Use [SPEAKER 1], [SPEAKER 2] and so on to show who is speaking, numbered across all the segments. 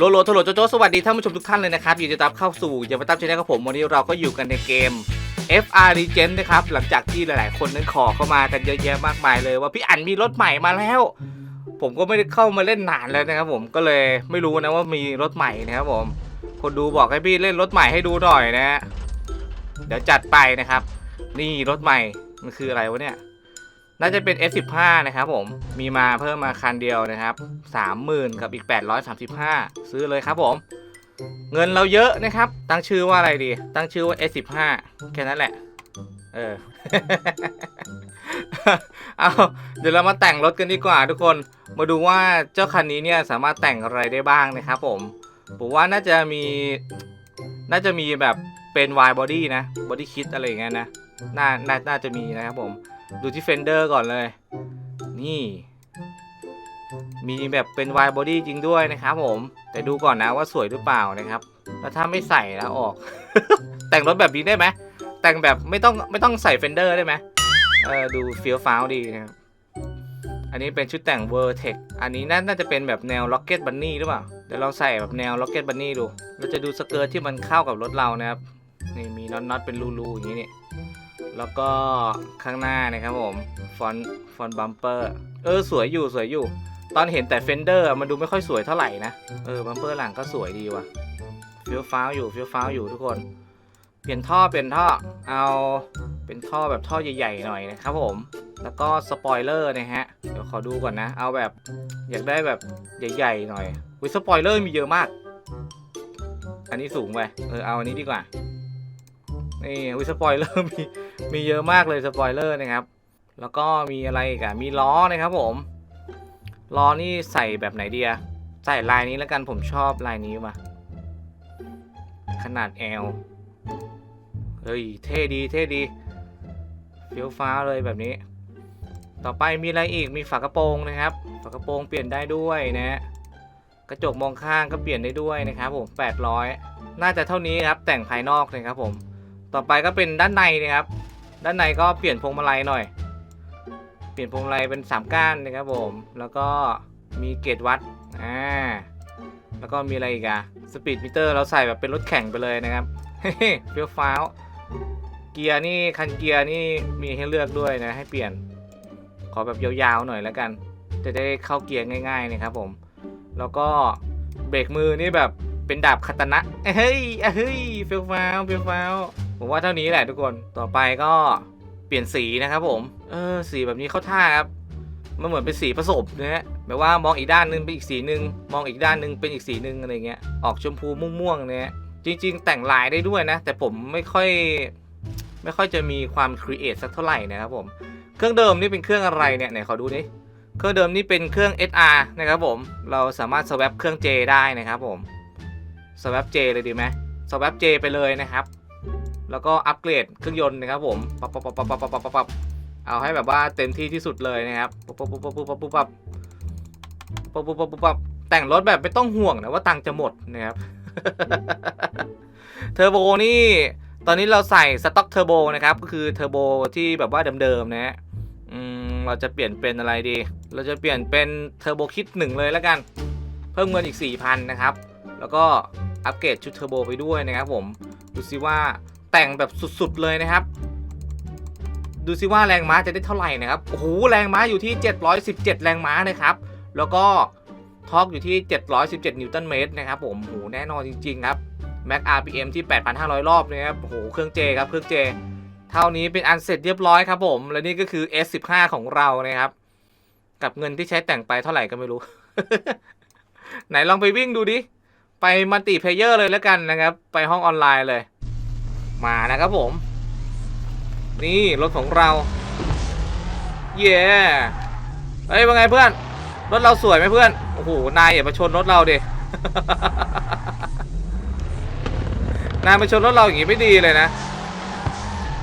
[SPEAKER 1] โลโลโทโลโจโจสวัสดีท่านผู้ชมทุกท่านเลยนะครับยินดีต้อนรับเข้าสู่อย่ามาตั้มชแนลกับผม วันนี้เราก็อยู่กันในเกม FR Legend นะครับ หลังจากที่หลาย ๆ คนนั้นขอเข้ามากันเยอะแยะมากมายเลย ว่าพี่อันมีรถใหม่มาแล้ว ผมก็ไม่ได้เข้ามาเล่นนานแล้วนะครับผมก็เลยไม่รู้นะว่ามีรถใหม่นะครับผม คนดูบอกให้พี่เล่นรถใหม่ให้ดูหน่อยนะ เดี๋ยวจัดไปนะครับ นี่รถใหม่มันคืออะไรวะเนี่ย น่าจะเป็น S15 นะครับผม มีมาเพิ่มมาคันเดียวนะครับ 30,000 กับอีก 835 ซื้อเลยครับผม เงินเราเยอะนะครับ ตั้งชื่อว่าอะไรดี ตั้งชื่อว่า S15 แค่นั้นแหละ เออ เอาเดี๋ยวเรามาแต่งรถกันดีกว่าทุกคน มาดูว่าเจ้าคันนี้เนี่ยสามารถแต่งอะไรได้บ้างนะครับผม ผมว่าน่าจะมี น่าจะมีแบบเป็น wide body นะ body kit อะไรอย่างเงี้ยนะ น่า น่า น่าจะมีนะครับผม ดูที่เฟนเดอร์ก่อนเลย นี่ มีแบบเป็น wide body จริงด้วยนะครับผม แต่ดูก่อนนะว่าสวยหรือเปล่านะครับ แล้วถ้าไม่ใส่แล้วออก แต่งรถแบบนี้ได้ไหม แต่งแบบไม่ต้องไม่ต้องใส่เฟนเดอร์ได้ไหมเออดูเฟี้ยวฟ้าวดีนะครับ อันนี้เป็นชุดแต่ง v e r t e x อันนี้น่าจะเป็นแบบแนว Rocket Bunny หรือเปล่า เดี๋ยวเราใส่แบบแนว Rocket Bunny ดู เราจะดูสเกิร์ตที่มันเข้ากับรถเรานะครับ นี่มีน็อตน็อตเป็นรูๆอย่างนี้นี่ แล้วก็ข้างหน้านะครับผม ฟอนต์ฟอนต์บัมเปอร์ เออ สวยอยู่สวยอยู่ ตอนเห็นแต่เฟนเดอร์มันดูไม่ค่อยสวยเท่าไหร่นะ เออ บัมเปอร์หลังก็สวยดีว่ะเฟี้ยวฟ้าวอยู่เฟี้ยวฟ้าวอยู่ทุกคน เปลี่ยนท่อเปลี่ยนท่อ เอาเป็นท่อแบบท่อใหญ่ๆหน่อยนะครับผม แล้วก็สปอยเลอร์นะฮะ เดี๋ยวขอดูก่อนนะ เอาแบบอยากได้แบบใหญ่ๆหน่อยวิสปอยเลอร์มีเยอะมาก อันนี้สูงไป เออเอาอันนี้ดีกว่า นี่วิสปอยเลอร์มีมีเยอะมากเลยสปอยเลอร์นะครับ แล้วก็มีอะไรอีกอะมีล้อนะครับผม ล้อนี่ใส่แบบไหนดีอะใส่ลายนี้แล้วกันผมชอบลายนี้ว่ะ ขนาด L เฮ้ยเท่ดีเท่ดีเฟี้ยวฟ้าเลยแบบนี้ ต่อไปมีอะไรอีกมีฝากระโปรงนะครับ ฝากระโปรงเปลี่ยนได้ด้วยนะฮะกระจกมองข้างก็เปลี่ยนได้ด้วยนะครับผม800 น่าจะเท่านี้ครับแต่งภายนอกนะครับผม ต่อไปก็เป็นด้านในนะครับ ด้านในก็เปลี่ยนพวงมาลัยหน่อย เปลี่ยนพวงมาลัยเป็น3ก้านนะครับผม แล้วก็มีเกจวัด อ่า แล้วก็มีอะไรอีกอะสปีดมิเตอร์เราใส่แบบเป็นรถแข่งไปเลยนะครับ เฮ้เฟี้ยวฟ้าว เกียร์นี่คันเกียร์นี่มีให้เลือกด้วยนะ ให้เปลี่ยน ขอแบบยาวๆหน่อยแล้วกัน จะได้เข้าเกียร์ง่ายๆนะครับผม แล้วก็เบรกมือนี่แบบเป็นดาบคาตานะเฮ้ยเฮ้ยเฟี้ยวฟ้าวเฟี้ยวฟ้าว ผมว่าเท่านี้แหละทุกคนต่อไปก็เปลี่ยนสีนะครับผม เออสีแบบนี้เข้าท่าครับมันเหมือนเป็นสีผสมนะฮะแบบว่ามองอีกด้านหนึงเป็นอีกสีหนึ่งมองอีกด้านหนึงเป็นอีกสีหนึ่งอะไรเงี้ยออกชมพูม่วงๆเนี่ยจริง ๆ แต่งลายได้ด้วยนะ แต่ผมไม่ค่อยไม่ค่อยจะมีความครีเอทสักเท่าไหร่นะครับผมเครื่องเดิมนี่เป็นเครื่องอะไรเนี่ยไหนขอดูนี่เครื่องเดิมนี่เป็นเครื่อง SR นะครับผมเราสามารถสว a p เครื่อง J ได้นะครับผมสว a p J เลยดีไหมสว a p J ไปเลยนะครับ แล้วก็อัปเกรดเครื่องยนต์นะครับผมปับปับปับปับปับปับปับปับเอาให้แบบว่าเต็มที่ที่สุดเลยนะครับปุ๊บปุ๊บปุ๊บปุ๊บปุ๊บปุ๊บปุ๊บปุ๊บปุ๊บปุ๊บปุ๊บปุ๊บแต่งรถแบบไม่ต้องห่วงนะว่าตังค์จะหมดนะครับเทอร์โบนี่ ตอนนี้เราใส่สต็อกเทอร์โบนะครับ ก็คือเทอร์โบที่แบบว่าเดิมๆนะฮะอืมเราจะเปลี่ยนเป็นอะไรดี เราจะเปลี่ยนเป็นเทอร์โบคิดหนึ่งเลยแล้วกัน เพิ่มเงินอีก 4,000 นะครับ แล้วก็อัปเกรดชุดเทอร์โบไปด้วยนะครับผม ดูซิว่า แต่งแบบสุดๆเลยนะครับ ดูซิว่าแรงม้าจะได้เท่าไหร่นะครับโอ้โหแรงม้าอยู่ที่ 717 แรงม้านะครับ แล้วก็ทอกอยู่ที่ 717 นิวตันเมตรนะครับผมโอ้โหแน่นอนจริง ๆ ครับ Max RPM ที่ 8,500 รอบนะครับโอ้โหเครื่อง J ครับเครื่อง J เท่านี้เป็นอันเสร็จเรียบร้อยครับผม และนี่ก็คือ S15 ของเรานะครับ กับเงินที่ใช้แต่งไปเท่าไหร่ก็ไม่รู้ ไหนลองไปวิ่งดูดิ ไปมัลติเพลเยอร์เลยแล้วกันนะครับ ไปห้องออนไลน์เลย มานะครับผม นี่รถของเรา เย้เฮ้ยว่าไงเพื่อน รถเราสวยไหมเพื่อน โอ้โห นายอย่ามาชนรถเราดินายมาชนรถเราอย่างงี้ไม่ดีเลยนะ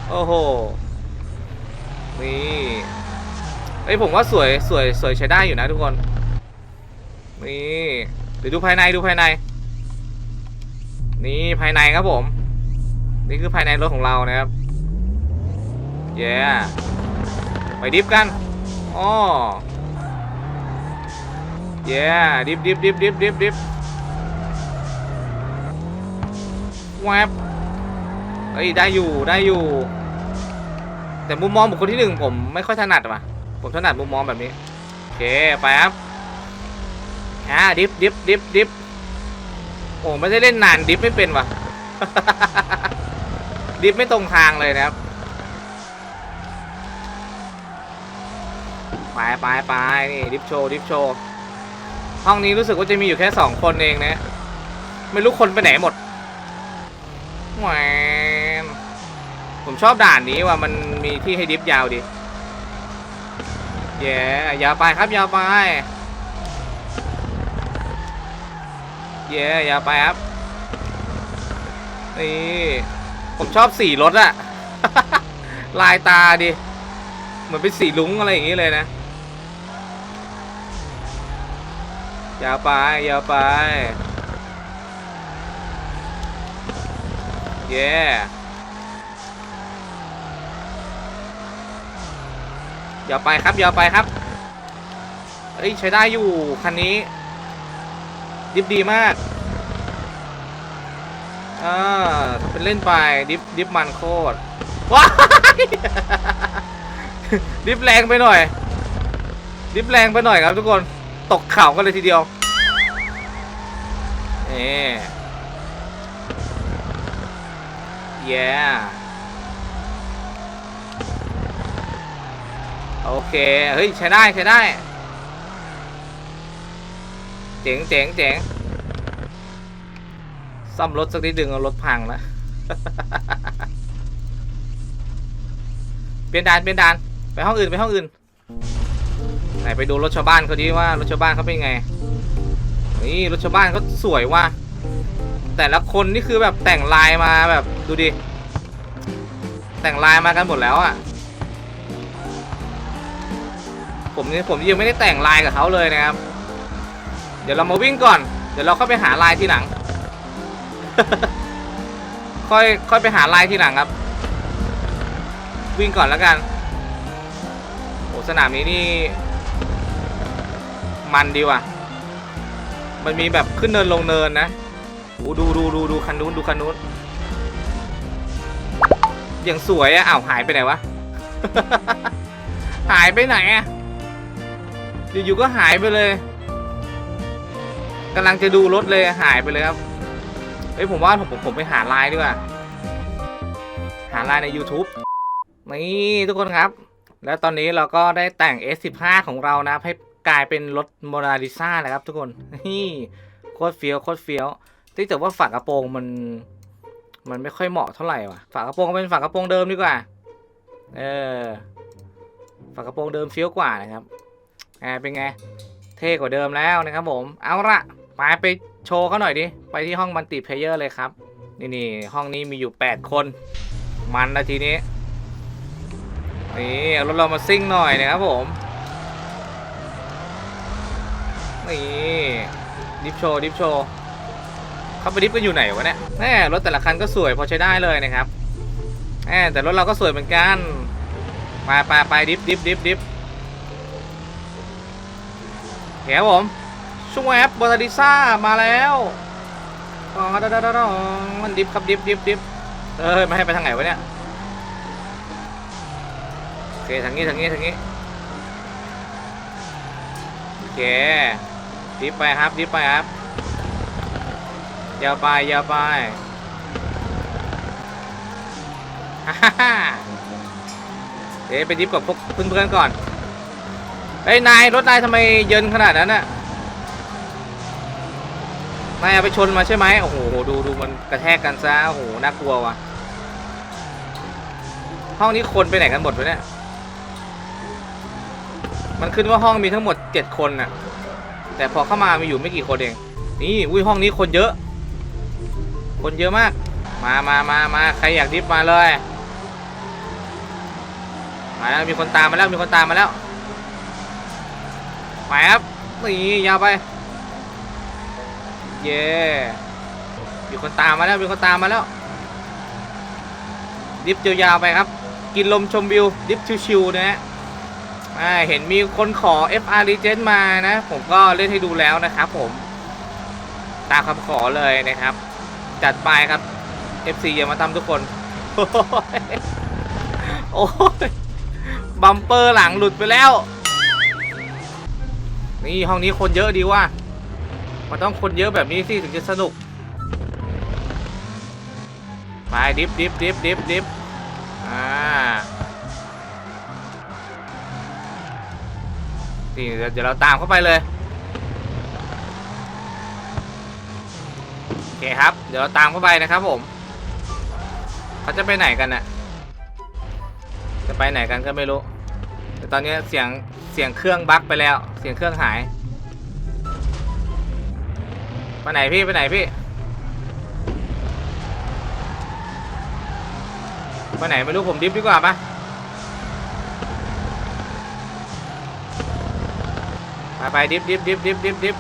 [SPEAKER 1] โอ้โห นี่เอ้ยผมว่าสวยสวยสวยใช้ได้อยู่นะทุกคน นี่เดี๋ยวดูภายในดูภายใน นี่ภายในครับผม นี่คือภายในรถของเรานะครับเย้ไปดิฟกันอ๋อเย้ดิฟดิฟดิฟดิฟดิฟดิฟวบเฮ้ยได้อยู่ได้อยู่ แต่มุมมองบุคคลที่หนึ่งผมไม่ค่อยถนัดว่ะผมถนัดมุมมองแบบนี้โอเคไปครับอ่าดิฟดิฟดิฟดิฟโอ้ไม่ได้เล่นนานดิฟไม่เป็นว่ะ ดิฟไม่ตรงทางเลยนะครับ ไปไปไปนี่ดิฟโชว์ดิฟโชว์ห้องนี้รู้สึกว่าจะมีอยู่แค่สองคนเองนะ ไม่รู้คนไปไหนหมดแหวมผมชอบด่านนี้ว่ามันมีที่ให้ดิฟยาวดีเย้ยาวไปครับยาวไปเย้ยาวไปครับนี่ ผมชอบสีรถอะ ลายตาดิ เหมือนเป็นสีลุ้งอะไรอย่างนี้เลยนะ ยาวไป ยาวไป เย้ยาวไปครับยาวไปครับ เอ้ย ใช้ได้อยู่ คันนี้ ดิฟดีมาก อ่าทำเป็นเล่นไป ดิฟดิฟมันโคตร ว้าย ดิฟแรงไปหน่อย ดิฟแรงไปหน่อยครับทุกคน ตกเข่ากันเลยทีเดียวนี่เย้โอเค เฮ้ย ใช้ได้ ใช้ได้ เจ๋งเจ๋งเจ๋ง ซ่อมรถสักนิดดึงเอารถพังแล้วเปลี่ยนด่านเปลี่ยนด่านไปห้องอื่นไปห้องอื่นไหนไปดูรถชาวบ้านเขาดีว่ารถชาวบ้านเขาเป็นไงนี่รถชาวบ้านเขาสวยว่ะแต่ละคนนี่คือแบบแต่งลายมาแบบดูดิแต่งลายมากันหมดแล้วอะ่ะผมนี่ผมยังไม่ได้แต่งลายกับเขาเลยนะครับ เดี๋ยวเรามาวิ่งก่อน เดี๋ยวเราเข้าไปหาลายที่หลัง ค่อยค่อยไปหาลายที่หลังครับ วิ่งก่อนแล้วกันโอ้สนามนี้นี่ มันดีว่ะ มันมีแบบขึ้นเนินลงเนินนะโอ้ดูดูดูดูคันนู้นดูคันนู้นอย่างสวยอะอ้าวหายไปไหนวะ หายไปไหนอะอยู่ๆก็หายไปเลยกำลังจะดูรถเลยหายไปเลยครับ เฮ้ยผมว่าผมผมผมไปหาไลน์ดีกว่า หาไลน์ใน YouTube นี่ทุกคนครับ แล้วตอนนี้เราก็ได้แต่ง S15 ของเรานะครับให้กลายเป็นรถโมนาลิซานะครับ ทุกคนนี่โคตรเฟี้ยวโคตรเฟี้ยวที่แต่ว่าฝากระโปรงมัน มันไม่ค่อยเหมาะเท่าไหร่ว่ะฝากระโปรงเป็นฝากระโปรงเดิมดีกว่า เออฝากระโปรงเดิมเฟี้ยวกว่านะครับอ่าเป็นไง เท่กว่าเดิมแล้วนะครับผม เอาละไปไป โชว์เขาหน่อยดิ ไปที่ห้องมัลติเพลเยอร์เลยครับ นี่นี่ห้องนี้มีอยู่ 8 คน มันนะทีนี้ นี่เอารถเรามาซิ่งหน่อยนะครับผม นี่ ดิฟโชว์ดิฟโชว์เขาไปดิฟกันอยู่ไหนวะเนี่ยแน่รถแต่ละคันก็สวยพอใช้ได้เลยนะครับแน่แต่รถเราก็สวยเหมือนกันไปไปไปดิฟดิฟดิฟดิฟเฮ้ยผม ช่วงแอปบอลดิซ่ามาแล้วอ๋อดาดาดาดามันดิฟครับดิฟดิฟดิฟเอ้ยไม่ให้ไปทางไหนวะเนี่ยโอเคทางนี้ทางนี้ทางนี้โอเคดิฟไปครับดิฟไปครับยาวไปยาวไปฮ่าฮ่าเดี๋ยวไปดิฟกับพวกเพื่อนๆก่อนเฮ้ยนายรถนายทำไมเยินขนาดนั้นน่ะ นายไปชนมาใช่ไหมโอ้โหดูดูมันกระแทกกันซะโอ้โหน่ากลัวว่ะห้องนี้คนไปไหนกันหมดวะเนี่ยมันขึ้นว่าห้องมีทั้งหมด7คนน่ะ แต่พอเข้ามามีอยู่ไม่กี่คนเอง นี่อุ้ยห้องนี้คนเยอะ คนเยอะมาก มามามามาใครอยากดิฟมาเลยมาแล้วมีคนตามมาแล้วมีคนตามมาแล้วไปครับนี่ยาวไป เย่มีคนตามมาแล้วมีคนตามมาแล้วดิฟยาวๆไปครับ กินลมชมวิวดิฟชิวๆนะฮะอ่าเห็นมีคนขอ FR Legend มานะ ผมก็เล่นให้ดูแล้วนะครับผม ตามคำขอเลยนะครับ จัดไปครับ FC อย่ามาทำทุกคน โอ้ยบัมเปอร์หลังหลุดไปแล้ว นี่ห้องนี้คนเยอะดีว่ะ มันต้องคนเยอะแบบนี้สิถึงจะสนุก ไปดิฟดิฟดิฟดิฟดิฟอ่านี่เดี๋ยวเดี๋ยวเราตามเข้าไปเลยโอเคครับ เดี๋ยวเราตามเข้าไปนะครับผมเขาจะไปไหนกันน่ะจะไปไหนกันก็ไม่รู้ แต่ตอนนี้เสียงเสียงเครื่องบั๊กไปแล้ว เสียงเครื่องหาย ไปไหนพี่ไปไหนพี่ไปไหนไม่รู้ผมดิฟดีกว่าปะไปไปดิฟดิฟดิฟดิฟดิฟดิฟ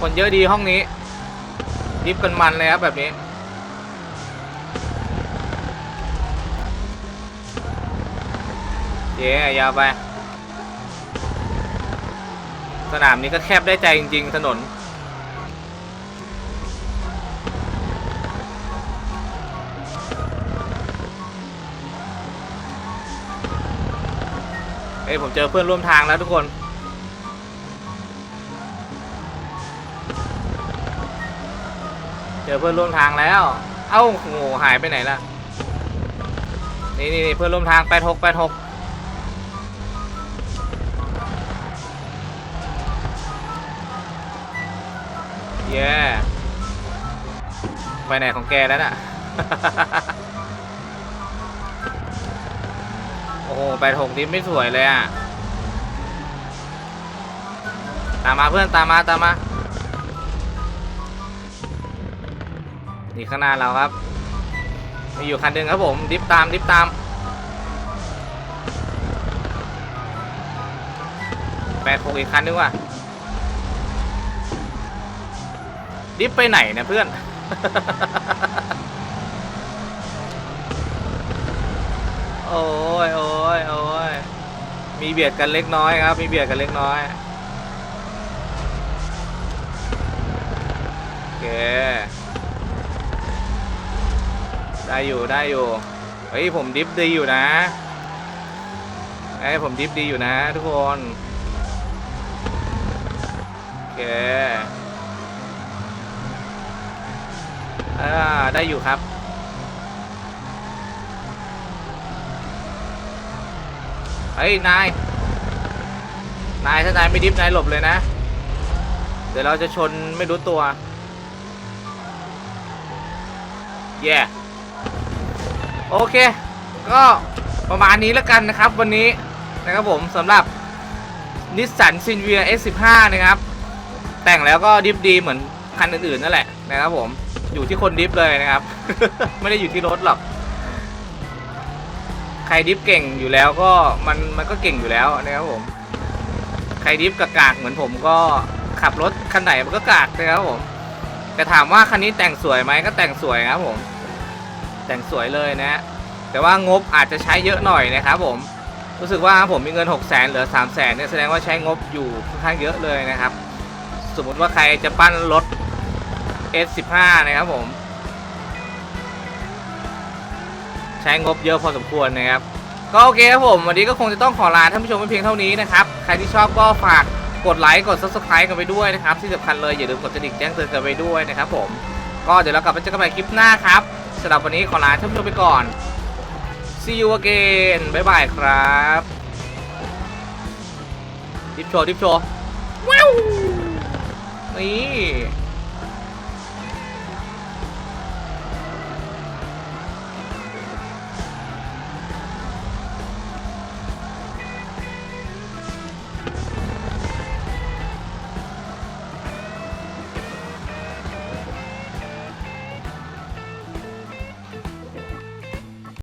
[SPEAKER 1] คนเยอะดีห้องนี้ ดิฟกันมันเลยครับแบบนี้เย้ยาวไป สนามนี้ก็แคบได้ใจจริง ๆ ถนนเอ้ยผมเจอเพื่อนร่วมทางแล้วทุกคน เจอเพื่อนร่วมทางแล้ว เอ้าโหหายไปไหนล่ะ นี่นี่เพื่อนร่วมทางแปดหกแปดหก ย้ไปไหนของแกแล้วน่ะ โอ้โหแปดหกนี่ไม่สวยเลยอะ ตามมาเพื่อนตามมาตามมา นี่ข้างหน้าเราครับ มีอยู่คันหนึ่งครับผม ดิฟตามดิฟตาม แปดหกอีกคันนึงว่ะ ดิฟไปไหนนะเพื่อน โอ้ยโอ้ยโอ้ยมีเบียดกันเล็กน้อยครับ มีเบียดกันเล็กน้อยโอเค ได้อยู่ได้อยู่เฮ้ยผมดิฟดีอยู่นะไอ้ผมดิฟดีอยู่นะทุกคน โอเค อ่าได้อยู่ครับ เฮ้ย นาย นายถ้านายไม่ดิฟนายหลบเลยนะ เดี๋ยวเราจะชนไม่รู้ตัว แย่โอเค ก็ประมาณนี้แล้วกันนะครับ วันนี้นะครับผมสำหรับนิสสันซินเวีย S15 นะครับ แต่งแล้วก็ดิฟดีเหมือนคันอื่นๆนั่นแหละนะครับผม อยู่ที่คนดิฟเลยนะครับ ไม่ได้อยู่ที่รถหรอก ใครดิฟเก่งอยู่แล้วก็มันมันก็เก่งอยู่แล้วนะครับผม ใครดิฟกากๆเหมือนผมก็ขับรถคันไหนมันก็กากนะครับผม แต่ถามว่าคันนี้แต่งสวยไหมก็แต่งสวยครับผม แต่งสวยเลยนะ แต่ว่างบอาจจะใช้เยอะหน่อยนะครับผม รู้สึกว่าผมมีเงิน 6 0 0 0 0เหลือ 3 0 0 0 0 0เนี่ยแสดงว่าใช้งบอยู่ค่อนข้างเยอะเลยนะครับ สมมติว่าใครจะปั้นรถ S15 นะครับผม ใช้งบเยอะพอสมควรนะครับ ก็โอเคครับผม วันนี้ก็คงจะต้องขอลาท่านผู้ชมไปเพียงเท่านี้นะครับ ใครที่ชอบก็ฝากกดไลค์กด subscribe กันไปด้วยนะครับ ที่สำคัญเลยอย่าลืมกดกระดิ่งแจ้งเตือนกันไปด้วยนะครับผม ก็เดี๋ยวเรากลับมาเจอกันใหม่คลิปหน้าครับสำหรับวันนี้ขอลาท่านผู้ชมไปก่อน see you again บ๊ายบายครับดิฟโชว์ดิฟโชว์ว้าวนี่